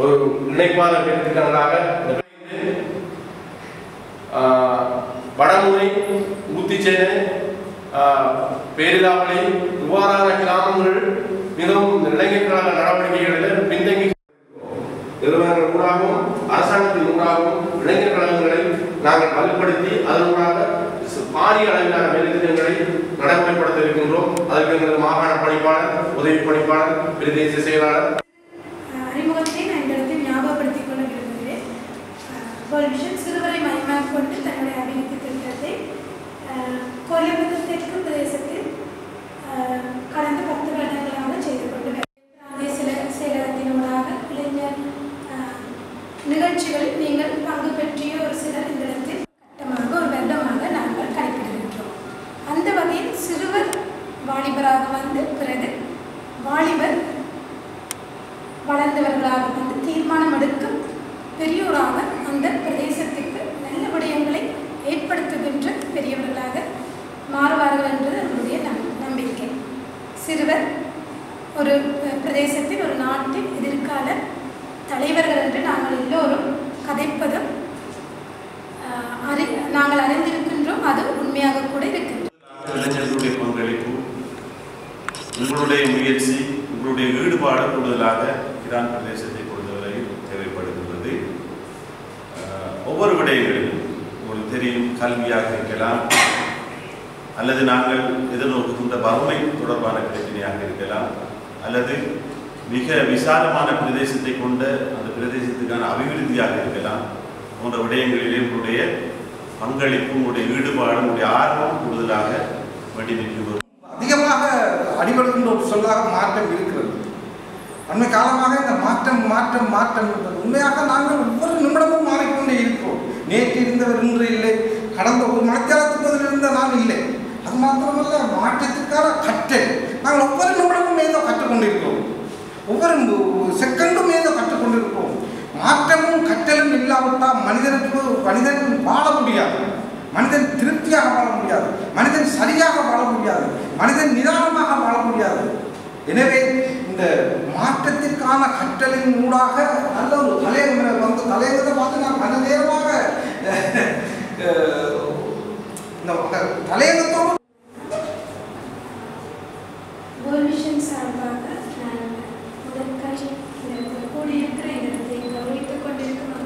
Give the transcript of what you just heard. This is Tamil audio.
ஒரு இணைப்பான பேருந்துக்காக வடமுனை ஊத்திச்சேனை பேரிலாவளி இவ்வாறான கிராமங்கள் மிகவும் இளைஞர் நடவடிக்கைகளில் பின்தங்கி நிறுவனங்கள் ஊடாகவும் அரசாங்கத்தின் ஊடாகவும் இளைஞர் கழகங்களை நாங்கள் வலுப்படுத்தி அதனூடாக பாரிய அளவிலான வேலைத்திட்டங்களை நடைமுறைப்படுத்த இருக்கின்றோம். அதற்கு எங்களது மாகாண பணிப்பாளர் உதவி பணிப்பாளர் பிரதேச செயலாளர் ஒரு விஷன் சிறுவரை மையமாக கொண்டு தன்னுடைய அபிவிருத்தி திட்டத்தை கொரியபத்து தெற்கு பிரதேசத்தில் கடந்த பத்து வருடங்களாக செய்து கொண்டு வருகிறது. சில செயலகத்தினூடாக இளைஞர் நிகழ்ச்சிகளில் நீங்கள் பங்கு பெற்றிய ஒரு சிலர் இந்த இடத்தில் கட்டமாக ஒரு வருடமாக நாங்கள் கடைபிடிக்கின்றோம் அந்த வகையில் சிறுவர் வாலிபராக வந்து பிறகு வாலிபர் வளர்ந்தவர்களாக வந்து கொண்டிருக்கேன். சிறுவர் ஒரு அஹ், பிரதேசத்தில் ஒரு நாட்டின் எதிர்கால தலைவர்கள் என்று நாங்கள் எல்லோரும் கதைப்பதும் அறி நாங்கள் அறிந்திருக்கின்றோம் அது உண்மையாக கூட இருக்கின்றது. பங்களிப்பு உங்களுடைய முயற்சி உங்களுடைய ஈடுபாடு கூடுதலாக இரான் பிரதேசத்தை பொறுத்தவரையில் தேவைப்படுகின்றது. ஒவ்வொரு விடயங்களிலும் உங்களுக்கு தெரியும் கல்வியாக இருக்கலாம் அல்லது நாங்கள் எதிர்நோக்குகின்ற வறுமை தொடர்பான பிரச்சனையாக இருக்கலாம் அல்லது மிக விசாலமான பிரதேசத்தை கொண்ட அந்த பிரதேசத்துக்கான அபிவிருத்தியாக இருக்கலாம். போன்ற விடயங்களிலே உங்களுடைய பங்களிப்பு உங்களுடைய ஈடுபாடு உங்களுடைய ஆர்வம் கூடுதலாக வேண்டி நிற்கிறது அதிகமாக அடிபடுகின்ற ஒரு சொல்லாக மாற்றம் இருக்கிறது. அண்மை காலமாக இந்த மாற்றம் மாற்றம் மாற்றம் உண்மையாக நாங்கள் மாத்திரமல்ல மாற்றத்திற்கான கற்றல். நாங்கள் ஒவ்வொரு நிமிடமும் ஏதோ கற்றுக்கொண்டிருக்கோம் ஒவ்வொரு செகண்டும் ஏதோ கற்றுக்கொண்டிருக்கிறோம். மாற்றமும் கற்றலும் இல்லாவிட்டால் மனிதனுக்கு மனிதன் வாழ முடியாது. மனிதன் திருப்தியாக வாழ முடியாது. மனிதன் சரியாக வாழ முடியாது. மனிதன் நிதானமாக வாழ முடியாது. எனவே இந்த மாற்றத்திற்கான கற்றலின் ஊடாக நல்ல ஒரு தலைமுறை மனுஷன் சார்பாக நான் முதற்காய் இந்த கூடியிருக்கிற இடத்தை கவனித்துக் கொண்டிருக்கும்